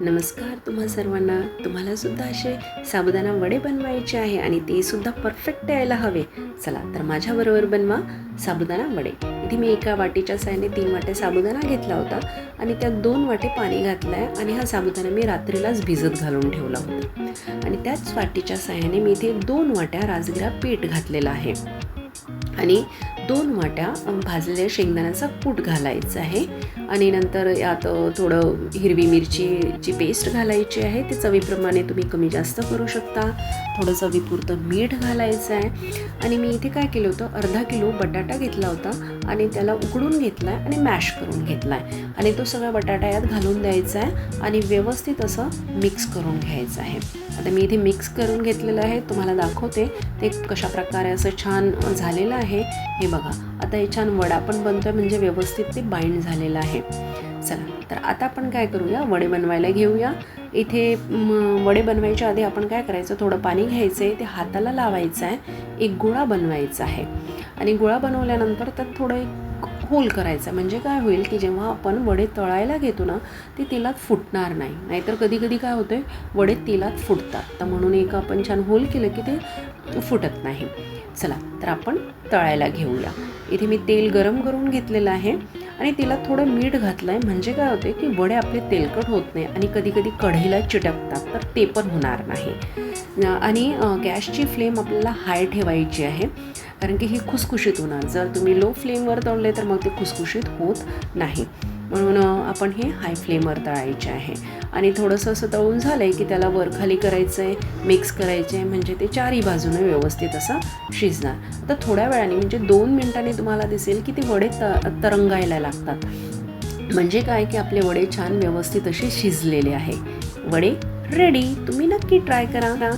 नमस्कार तुम्हा सर्वांना. तुम्हाला सुद्धा असे साबुदाणा वडे बनवायचे आहे आणि ते सुद्धा परफेक्ट यायला हवे. चला तर माझ्याबरोबर बनवा साबुदाणा वडे. इथे मी एका वाटीच्या साह्याने तीन वाट्या साबुदाणा घेतला होता आणि त्यात दोन वाटे पाणी घातलं आहे आणि हा साबुदाणा मी रात्रीलाच भिजत घालून ठेवला होता. आणि त्याच वाटीच्या साह्याने मी इथे दोन वाट्या राजगिरा पीठ घातलेला आहे. आणि दोन वाट्या भाजलेल्या शेंगदाण्याचा कूट घालायचा आहे. आणि नंतर यात थोडं हिरवी मिरचीची पेस्ट घालायची आहे. ते चवीप्रमाणे तुम्ही कमी जास्त करू शकता. थोडं चवीपुरतं मीठ घालायचं आहे. आणि मी इथे काय केलं होतं? अर्धा किलो बटाटा घेतला होता. आणि त्याला उकडून घेतला आहे आणि मॅश करून घेतला आहे आणि तो सगळा बटाटा यात घालून द्यायचा आहे आणि व्यवस्थित असं मिक्स करून घ्यायचं आहे. आता मी इथे मिक्स करून घेतलेलं आहे तुम्हाला दाखवते ते कशा प्रकारे असं छान झालेलं आहे. हे बघा आता हे छान वडा पण बनतो आहे म्हणजे व्यवस्थित ते बाइंड झालेलं आहे. चला तर आता आपण काय करूया? वडे बनवायला घेऊया. इथे वडे बनवायच्या आधी आपण काय करायचं? थोडं पाणी घ्यायचं आहे ते हाताला लावायचं आहे एक गोळा बनवायचा आहे. आणि गोळा बनवल्यानंतर त्यात थोडं एक होल करायचा. म्हणजे काय होईल की जेव्हा आपण वडे तळायला घेतो ना ते तेलात फुटणार नाही. नाहीतर कधी कधी काय होतं वडे तेलात फुटतात. तर म्हणून एक आपण छान होल केलं की ते फुटत नाही. चला तर आपण तळायला घेऊया. इथे मी तेल गरम करून घेतलेलं आहे. आणि तिला थोडं मीठ घातलं आहे म्हणजे काय होते की वडे आपले तेलकट होत नाही आणि कधी कधी कढईला चिटकतात तर ते पण होणार नाही. आणि गॅसची फ्लेम आपल्याला हाय ठेवायची आहे. कारण की ही खुसखुशीत होणार. जर तुम्ही लो फ्लेमवर तळले तर मग ते खुसखुशीत होत नाही. म्हणून आपण हे हाय फ्लेमवर तळायचे आहे. आणि थोडंसं असं तळून झालं आहे की त्याला वरखाली करायचं आहे मिक्स करायचं आहे म्हणजे ते चारही बाजूने व्यवस्थित असं शिजणार. आता थोड्या वेळाने म्हणजे दोन मिनिटांनी तुम्हाला दिसेल की ते वडे त तरंगायला लागतात. म्हणजे काय की आपले वडे छान व्यवस्थित असे शिजलेले आहे. वडे रेडी तुम्ही नक्की ट्राय करा.